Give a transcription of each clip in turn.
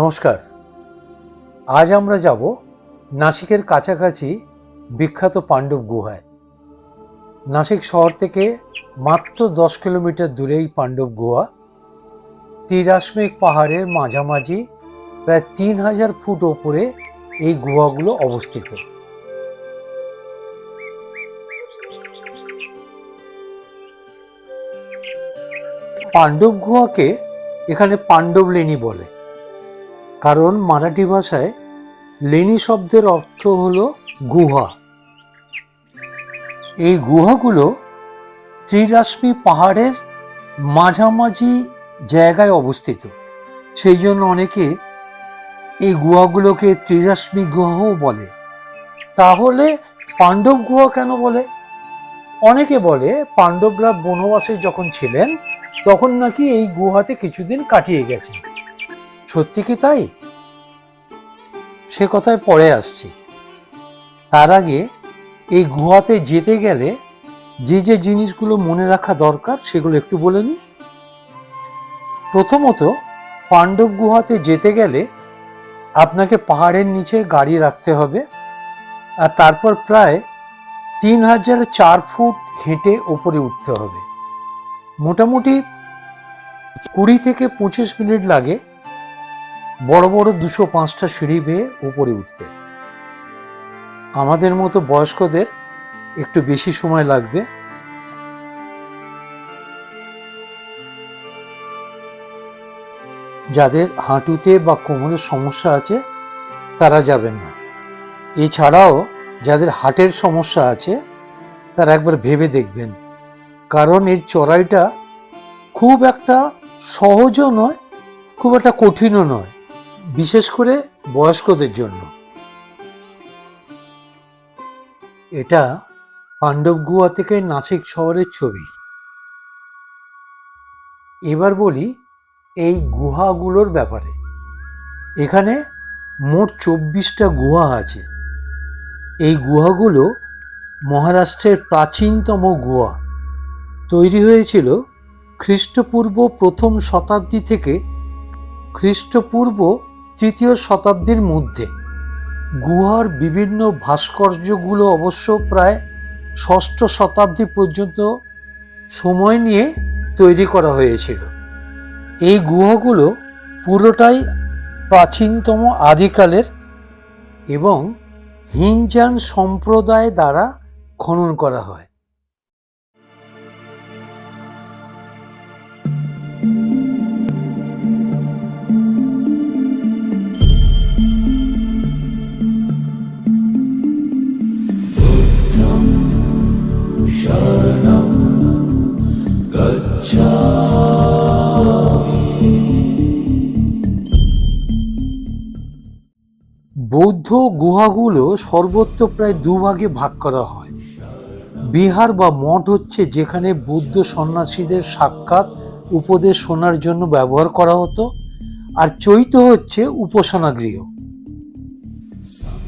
নমস্কার। আজ আমরা যাব নাসিকের কাছাকাছি বিখ্যাত পাণ্ডব গুহায়। নাসিক শহর থেকে মাত্র দশ কিলোমিটার দূরেই পাণ্ডব গুহা। ত্রিরাশ্মিক পাহাড়ের মাঝামাঝি প্রায় তিন হাজার ফুট ওপরে এই গুহাগুলো অবস্থিত। পাণ্ডব গুহাকে এখানে পাণ্ডব লেনি বলে। কারণ মারাঠি ভাষায় লেনি শব্দের অর্থ হলো গুহা। এই গুহাগুলো ত্রিরাশ্মি পাহাড়ের মাঝামাঝি জায়গায় অবস্থিত। সেই জন্য অনেকে এই গুহাগুলোকে ত্রিরাশ্মি গুহাও বলে। তাহলে পাণ্ডব গুহা কেন বলে? অনেকে বলে পাণ্ডবরা বনবাসে যখন ছিলেন, তখন নাকি এই গুহাতে কিছুদিন কাটিয়ে গেছেন। সত্যি কি তাই? সে কথায় পরে আসছি। তার আগে এই গুহাতে যেতে গেলে যে যে জিনিসগুলো মনে রাখা দরকার সেগুলো একটু বলে নিই। প্রথমত, পাণ্ডব গুহাতে যেতে গেলে আপনাকে পাহাড়ের নিচে গাড়ি রাখতে হবে আর তারপর প্রায় তিন হাজার চার ফুট হেঁটে ওপরে উঠতে হবে। মোটামুটি কুড়ি থেকে পঁচিশ মিনিট লাগে বড় বড় দুশো পাঁচটা সিঁড়ি বেয়ে উপরে উঠতে। আমাদের মতো বয়স্কদের একটু বেশি সময় লাগবে। যাদের হাঁটুতে বা কোমরের সমস্যা আছে, তারা যাবেন না। এছাড়াও যাদের হার্টের সমস্যা আছে, তারা একবার ভেবে দেখবেন। কারণ এর চড়াইটা খুব একটা সহজও নয়, খুব একটা কঠিনও নয়। বিশেষ করে বয়স্কদের জন্য। এটা পাণ্ডব গুহা থেকে নাসিক শহরের ছবি। এবার বলি এই গুহাগুলোর ব্যাপারে। এখানে মোট চব্বিশটা গুহা আছে। এই গুহাগুলো মহারাষ্ট্রের প্রাচীনতম গুহা। তৈরি হয়েছিল খ্রিস্টপূর্ব প্রথম শতাব্দী থেকে খ্রিস্টপূর্ব তৃতীয় শতাব্দীর মধ্যে, গুহার বিভিন্ন ভাস্কর্যগুলো অবশ্য প্রায় ষষ্ঠ শতাব্দী পর্যন্ত সময় নিয়ে তৈরি করা হয়েছিল। এই গুহাগুলো পুরোটাই প্রাচীনতম আদিকালের এবং হিনজান সম্প্রদায় দ্বারা খনন করা হয়। গুহাগুলো সর্বত্র প্রায় দুভাগে ভাগ করা হয়। বিহার বা মঠ হচ্ছে যেখানে বৌদ্ধ সন্ন্যাসীদের সাক্ষাৎ উপদেশ শোনার জন্য ব্যবহার করা হতো, আর চৈত হচ্ছে উপাসনা গৃহ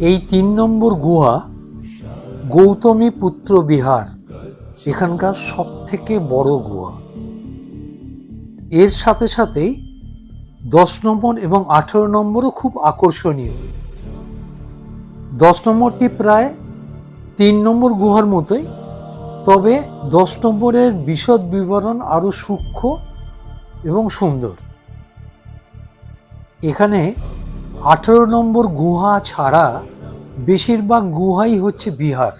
এই তিন নম্বর গুহা গৌতমী পুত্র বিহার, এখানকার সব থেকে বড় গুহা। এর সাথে সাথেই দশ নম্বর এবং আঠেরো নম্বরও খুব আকর্ষণীয়। দশ নম্বরটি প্রায় তিন নম্বর গুহার মতোই, তবে দশ নম্বরের বিশদ বিবরণ আরও সূক্ষ্ম এবং সুন্দর। এখানে আঠেরো নম্বর গুহা ছাড়া বেশিরভাগ গুহাই হচ্ছে বিহার।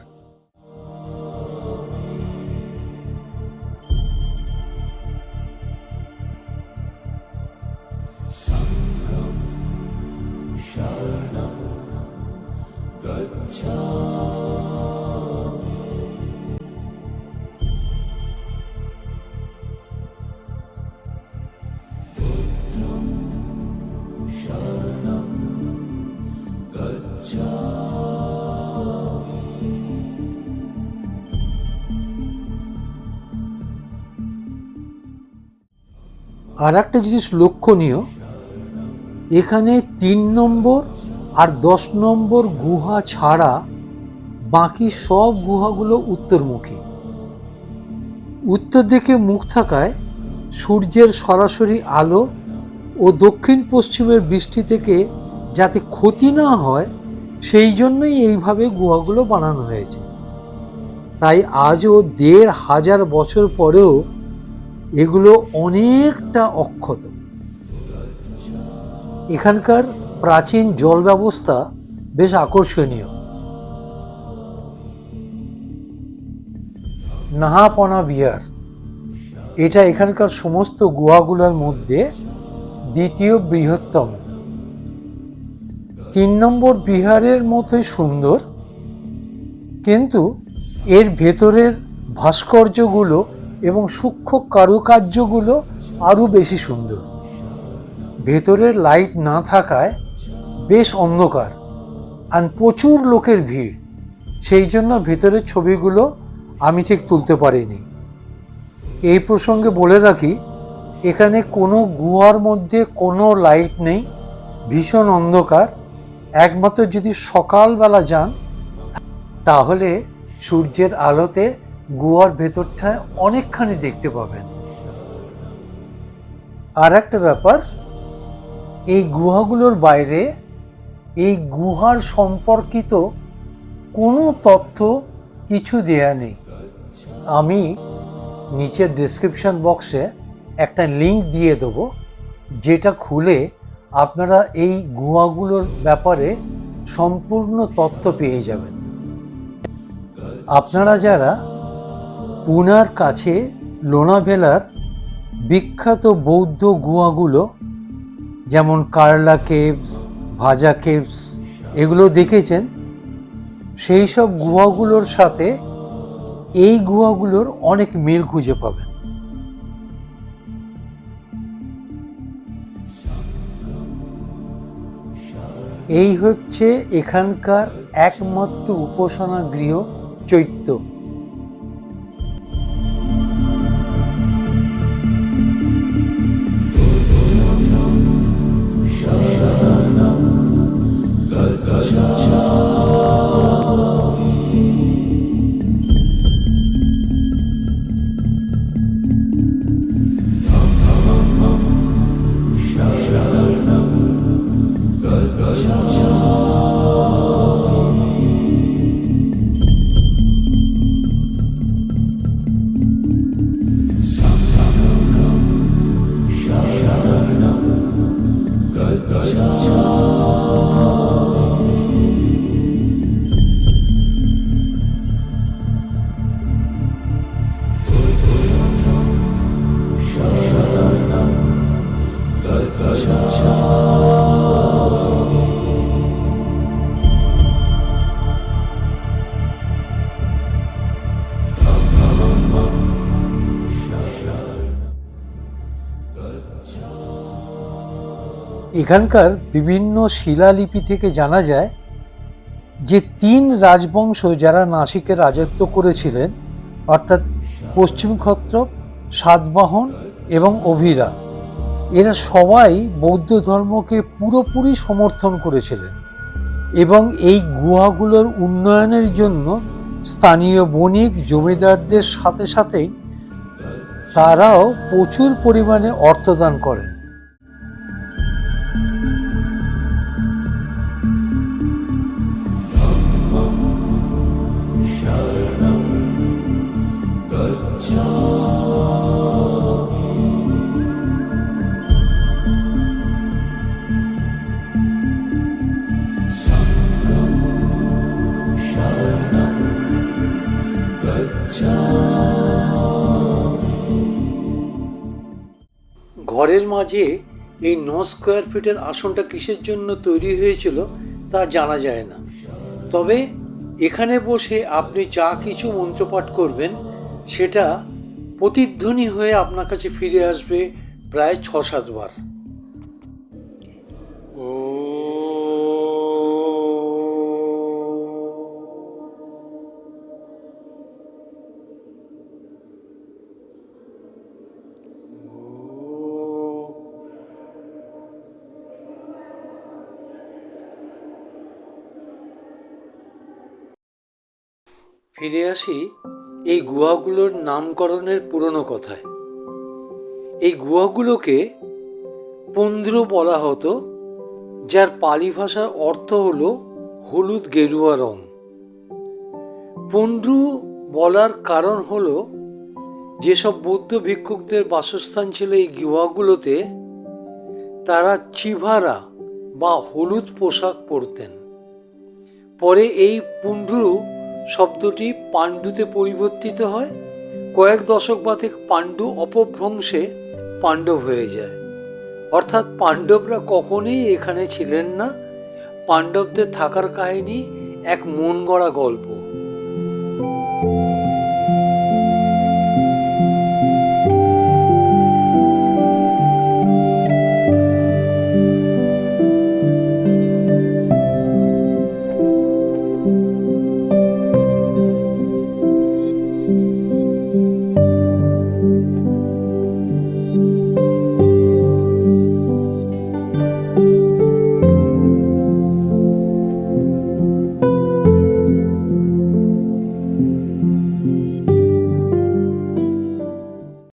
আর একটা জিনিস লক্ষণীয়, এখানে তিন নম্বর আর দশ নম্বর গুহা ছাড়া বাকি সব গুহাগুলো উত্তরমুখী। উত্তর দিকে মুখ থাকায় সূর্যের সরাসরি আলো ও দক্ষিণ পশ্চিমের বৃষ্টি থেকে যাতে ক্ষতি না হয় সেই জন্যই এইভাবে গুহাগুলো বানানো হয়েছে। তাই আজও দেড় হাজার বছর পরেও এগুলো অনেকটা অক্ষত। এখানকার প্রাচীন জল ব্যবস্থা বেশ আকর্ষণীয়। নাহাপনা বিহার। এটা এখানকার সমস্ত গুহাগুলোর মধ্যে দ্বিতীয় বৃহত্তম। তিন নম্বর বিহারের মতোই সুন্দর, কিন্তু এর ভেতরের ভাস্কর্যগুলো এবং সূক্ষ্ম কারুকার্যগুলো আরও বেশি সুন্দর। ভেতরের লাইট না থাকায় বেশ অন্ধকার আর প্রচুর লোকের ভিড়, সেই জন্য ভেতরের ছবিগুলো আমি ঠিক তুলতে পারিনি। এই প্রসঙ্গে বলে রাখি, এখানে কোনো গুহার মধ্যে কোনো লাইট নেই, ভীষণ অন্ধকার একমাত্র যদি সকালবেলা যান, তাহলে সূর্যের আলোতে গুহার ভেতরটায় অনেকখানি দেখতে পাবেন। আর একটা ব্যাপার, এই গুহাগুলোর বাইরে, এই গুহার সম্পর্কিত কোনো তথ্য কিছু দেয়া নেই। আমি নিচের ডিসক্রিপশন বক্সে একটা লিংক দিয়ে দেবো, যেটা খুলে আপনারা এই গুহাগুলোর ব্যাপারে সম্পূর্ণ তথ্য পেয়ে যাবেন। আপনারা যারা পুনার কাছে লোনাভেলার বিখ্যাত বৌদ্ধ গুহাগুলো, যেমন কার্লা কেভস, ভাজা কেভস, এগুলো দেখেছেন, সেই সব গুহাগুলোর সাথে এই গুহাগুলোর অনেক মিল খুঁজে পাবেন। এই হচ্ছে এখানকার একমাত্র উপাসনা গৃহ চৈত্য। এখানকার বিভিন্ন শিলালিপি থেকে জানা যায় যে তিন রাজবংশ যারা নাসিকে রাজত্ব করেছিলেন, অর্থাৎ পশ্চিম ক্ষত্রপ সাতবাহন এবং অভিরা, এরা সবাই বৌদ্ধ ধর্মকে পুরোপুরি সমর্থন করেছিলেন এবং এই গুহাগুলোর উন্নয়নের জন্য স্থানীয় বণিক জমিদারদের সাথে সাথেই তারাও প্রচুর পরিমাণে অর্থদান করেন ঘরের মাঝে এই ন স্কোয়ার ফিটের আসনটা কিসের জন্য তৈরি হয়েছিল তা জানা যায় না। তবে এখানে বসে আপনি যা কিছু মন্ত্রপাঠ করবেন, সেটা প্রতিধ্বনি হয়ে আপনার কাছে ফিরে আসবে প্রায় ছ সাতবার ফিরে আসি এই গুহাগুলোর নামকরণের পুরনো কথায়। এই গুহাগুলোকে পুন্দ্র বলা হতো, যার পালি ভাষার অর্থ হলো হলুদ গেরুয়া রং। পুন্ড্রু বলার কারণ হল, যেসব বৌদ্ধ ভিক্ষুকদের বাসস্থান ছিল এই গুহাগুলোতে, তারা চিভারা বা হলুদ পোশাক পরতেন। পরে এই পুন্ড্রু শব্দটি পাণ্ডুতে পরিবর্তিত হয়। কয়েক দশক বাদে পাণ্ডু অপভ্রংশে পাণ্ডব হয়ে যায়। অর্থাৎ পাণ্ডবরা কখনোই এখানে ছিলেন না। পাণ্ডবদের থাকার কাহিনী এক মন গড়া গল্প।